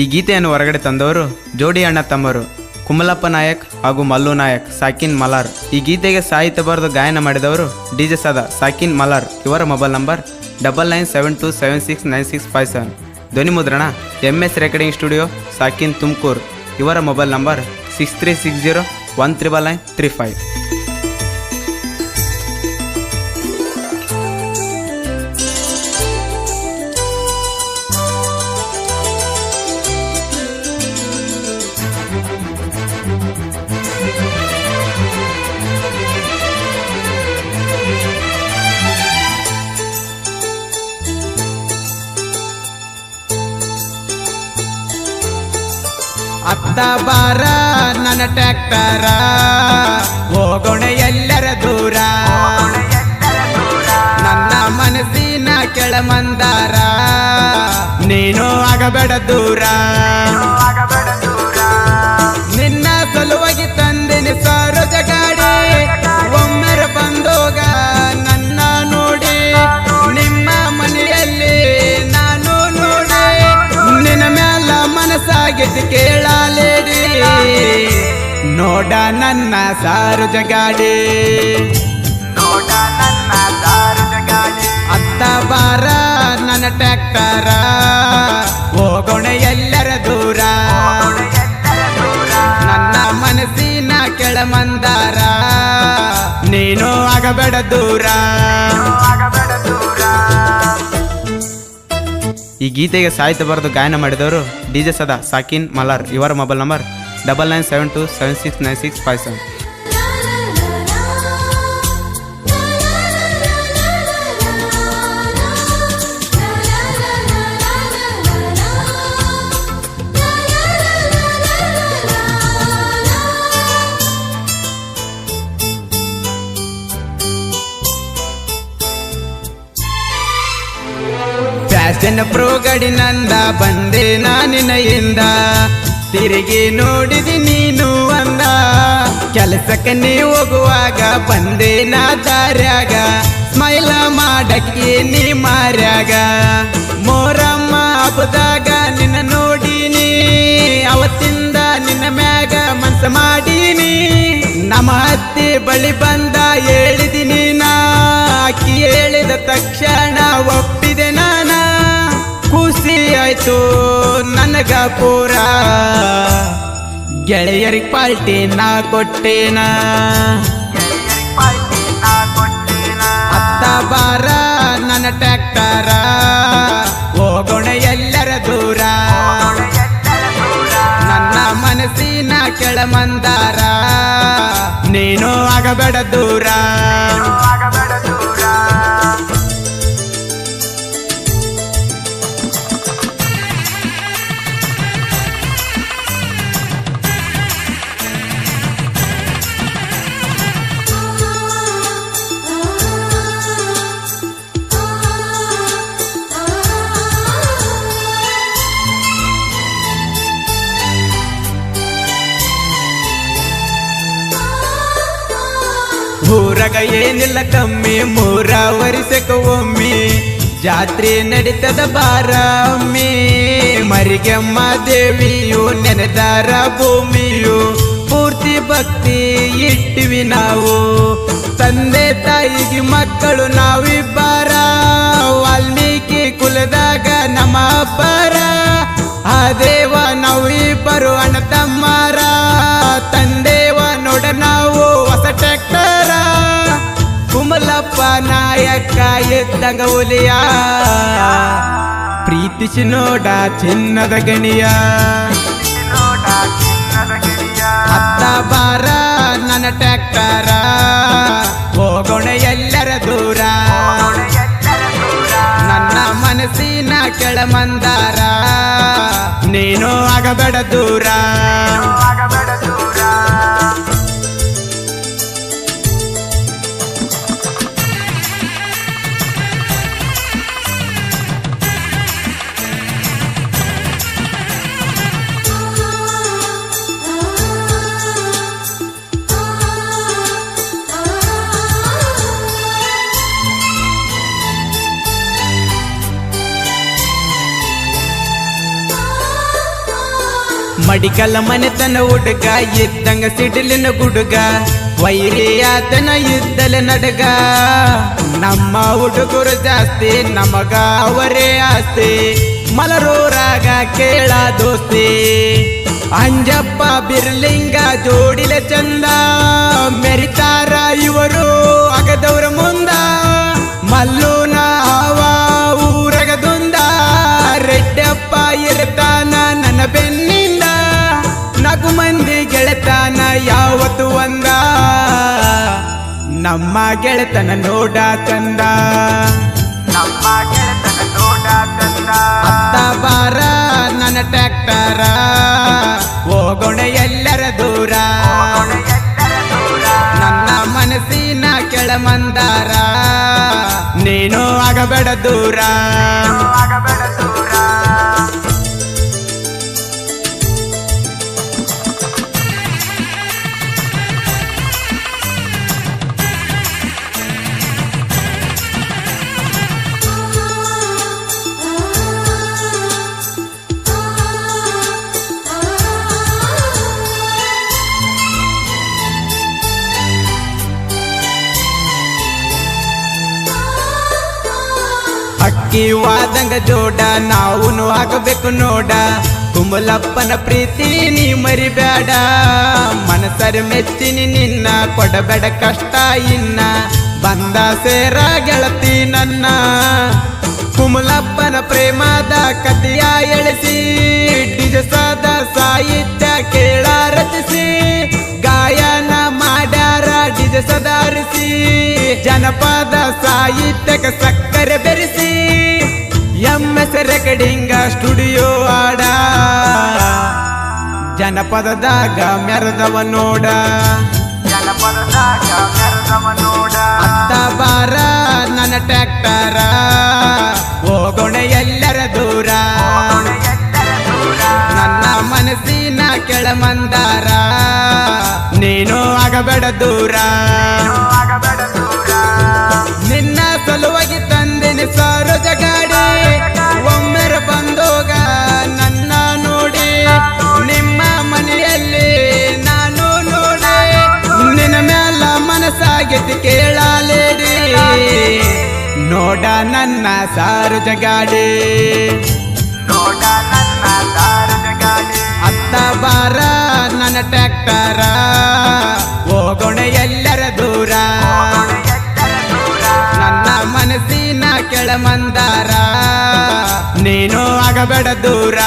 ಈ ಗೀತೆಯನ್ನು ಹೊರಗಡೆ ತಂದವರು ಜೋಡಿ ಅಣ್ಣ ತಮ್ಮರು, ಕುಮಲಪ್ಪ ನಾಯಕ್ ಹಾಗೂ ಮಲ್ಲು ನಾಯಕ್, ಸಾಕಿನ್ ಮಲಾರ್. ಈ ಗೀತೆಗೆ ಸಾಹಿತ್ಯ ಬರೆದು ಗಾಯನ ಮಾಡಿದವರು ಡಿಜೆ ಸದಾ, ಸಾಕಿನ್ ಮಲಾರ್. ಇವರ mobile number double nine seven two seven six nine six five seven. ಧ್ವನಿ ಮುದ್ರಣ ಎಂ ಎಸ್ ರೆಕಾರ್ಡಿಂಗ್ ಸ್ಟುಡಿಯೋ, ಸಾಕಿನ್ ತುಮಕೂರು. ಇವರ mobile number six three six zero one triple nine three five. ಅತ್ತ ಬಾರ ನನ್ನ ಟ್ಯಾಕ್ಟರ ಹೋಗೋಣ ಎಲ್ಲರ ದೂರ. ನನ್ನ ಮನಸ್ಸಿನ ಕೆಳಮಂದಾರ. ನೀನು ಆಗಬೇಡ ದೂರ. ನೋಡ ನನ್ನ ಸಾರು ಜಗಾಡಿ. ಅತ್ತ ಬಾರ ನನ್ನ ಟ್ಯಾಕ್ಟರ ಹೋಗೋಣ ಎಲ್ಲರ ದೂರ. ನನ್ನ ಮನಸ್ಸಿನ ಕೆಳಮಂದಾರ. ನೀನು ಆಗಬೇಡ ದೂರ. ಈ ಗೀತೆಗೆ ಸಾಹಿತ್ಯ ಬರೆದು ಗಾಯನ ಮಾಡಿದವರು ಡಿ ಜೆ ಸದಾ ಸಾಕಿನ್ ಮಲಾರ್ ಇವರ mobile number double nine seven two seven six nine six five seven fashion pro ಗಡಿನಂದ ಬಂದೆ ನಾನಿನೆಯಿಂದ ತಿರುಗಿ ನೋಡಿದಿ ನೀನು ಅಂದ. ಕೆಲಸಕ್ಕೆ ನೀ ಹೋಗುವಾಗ ಬಂದೆ ನಾ ದಾರ್ಯಾಗ ಸ್ಮೈಲ ಮಾಡಕ್ಕೆ ನೀ ಮಾರ್ಯಾಗ. ಮೋರಮ್ಮ ಹಬ್ಬದಾಗ ನಿನ್ನ ನೋಡೀನಿ. ಅವತ್ತಿಂದ ನಿನ್ನ ಮ್ಯಾಗ ಮನ್ಸ ಮಾಡೀನಿ. ನಮ್ಮ ಹತ್ತಿ ಬಳಿ ಬಂದ ಹೇಳಿದಿನಿ ನಾ ಆಕಿ ಹೇಳಿದ ತಕ್ಷಣ ಒಪ್ಪಿದೆ ನಾನ ಆಯ್ತು, ನನಗ ಪೂರ. ಗೆಳೆಯರಿಗೆ ಪಾಲ್ಟಿ ನಾ ಕೊಟ್ಟೇನ. ಅತ್ತ ಬಾರ ನನ್ನ ಟ್ಯಾಕ್ಟರ ಹೋಗೋಣ ಎಲ್ಲರ ದೂರ. ನನ್ನ ಮನಸ್ಸಿನ ಕೆಳಮಂದಾರ. ನೀನು ಆಗಬೇಡ ದೂರ. ಏನಿಲ್ಲ ಕಮ್ಮಿ ಮೂರ ವರ್ಷಕ್ಕ ಒಮ್ಮೆ. ಜಾತ್ರೆ ನಡೀತದ ಬಾರಮ್ಮಿ ಮರಿಗೆಮ್ಮ ದೇವಿಯು ನೆನೆದಾರ ಭೂಮಿಯು. ಪೂರ್ತಿ ಭಕ್ತಿ ಇಟ್ಟಿವಿ ನಾವು. ತಂದೆ ತಾಯಿಗೆ ಮಕ್ಕಳು ನಾವಿಬ್ಬರ. ವಾಲ್ಮೀಕಿ ಕುಲದಾಗ ನಮ್ಮ ನಾಯಕ ಎದ್ದಂಗ ಹುಲಿಯ ಪ್ರೀತಿಸಿ ನೋಡ ಚಿನ್ನದ ಗಣಿಯ. ಅತ್ತ ಬಾರ ನನ್ನ ಟ್ಯಾಕ್ಟರ ಹೋಗೋಣ ಎಲ್ಲರ ದೂರ. ನನ್ನ ಮನಸ್ಸಿನ ಕೆಳಮಂದಾರ. ನೀನು ಆಗಬೇಡ ದೂರ. ಮಡಿಕಲ್ ಮನೆತನ ಹುಡುಗ, ಇದ್ದಂಗ ಸಿಡಿಲಿನ ಗುಡುಗ ವೈರಿ ಆತನ ಇದ್ದಲ ನಡಗ. ನಮ್ಮ ಹುಡುಗರು ಜಾಸ್ತಿ, ನಮಗ ಅವರೇ ಆಸ್ತಿ. ಮಲರೂರಾಗ ಕೇಳ ದೋಸ್ತಿ. ಅಂಜಪ್ಪ ಬಿರ್ಲಿಂಗ ಜೋಡಿಲೆ ಚಂದ. ಮೆರಿತಾರ ಇವರು, ಅಗದವ್ರ ಮುಂದ. ಮಲ್ಲೂನ ನಮ್ಮ ಗೆಳೆತನ ನೋಡ ಚಂದ ನಮ್ಮ ಗೆಳೆತನ ನೋಡ ಕಂದ ಅತ್ತ ಬಾರ ನನ್ನ ಟ್ಯಾಕ್ಟರ ಹೋಗೋಣ ಎಲ್ಲರ ದೂರ. ನನ್ನ ಮನಸ್ಸಿನ ಕೆಳಮಂದಾರ. ನೀನು ಆಗಬೇಡ ದೂರ. ಆಗಬೇಡ ದೂರ ವಾದಂಗ ಜೋಡ, ನಾವುನು ಹಾಕಬೇಕು ನೋಡ. ಕುಮಲಪ್ಪನ ಪ್ರೀತಿ ನೀ ಮರಿಬೇಡ ಮನಸರ ಮೆಚ್ಚಿನಿ ನಿನ್ನ, ಕೊಡಬೇಡ ಕಷ್ಟ ಇನ್ನ. ಬಂದ ಸೇರ ಗೆಳತಿ ನನ್ನ. ಕುಮಲಪ್ಪನ ಪ್ರೇಮದ ಕಥೆಯ ಎಳಿಸಿ, ಡಿಜಸದ ಸಾಹಿತ್ಯ ಕೇಳ ರಚಿಸಿ, ಗಾಯನ ಮಾಡ್ಯಾರ ಡಿಜಸದ ಅರಿಸಿ. ಜನಪದ ಸಾಹಿತ್ಯಕ ಸಕ್ಕರೆ ಎಸ್ ರೆಕಡಿಂಗ ಸ್ಟುಡಿಯೋ ಆಡ. ಜನಪದದಾಗ ಮೆರೆದವ ನೋಡ. ಜನಪದದಾಗ ಮೆರೆದವ ನೋಡ. ಅತ್ತ ಬಾರ ನನ್ನ ಟ್ಯಾಕ್ಟರ ಹೋಗೋಣ ಎಲ್ಲರ ದೂರ. ನನ್ನ ಮನಸ್ಸಿನ ಕೆಳಮಂದಾರ. ನೀನು ಆಗಬೇಡ ದೂರ. ನೋಡ ನನ್ನ ಸಾರುಜ ಗಾಡಿ ನೋಡ ನನ್ನ ಸಾರು ಗಾಡಿ ಅತ್ತ ಬಾರ ನನ್ನ ಟ್ರ್ಯಾಕ್ಟರ. ಹೋಗೋಣ ಎಲ್ಲರ ದೂರ. ದೂರ. ನನ್ನ ಮನಸ್ಸಿನ ಕೆಳಮಂದಾರ. ನೀನು ಆಗಬೇಡ ದೂರ.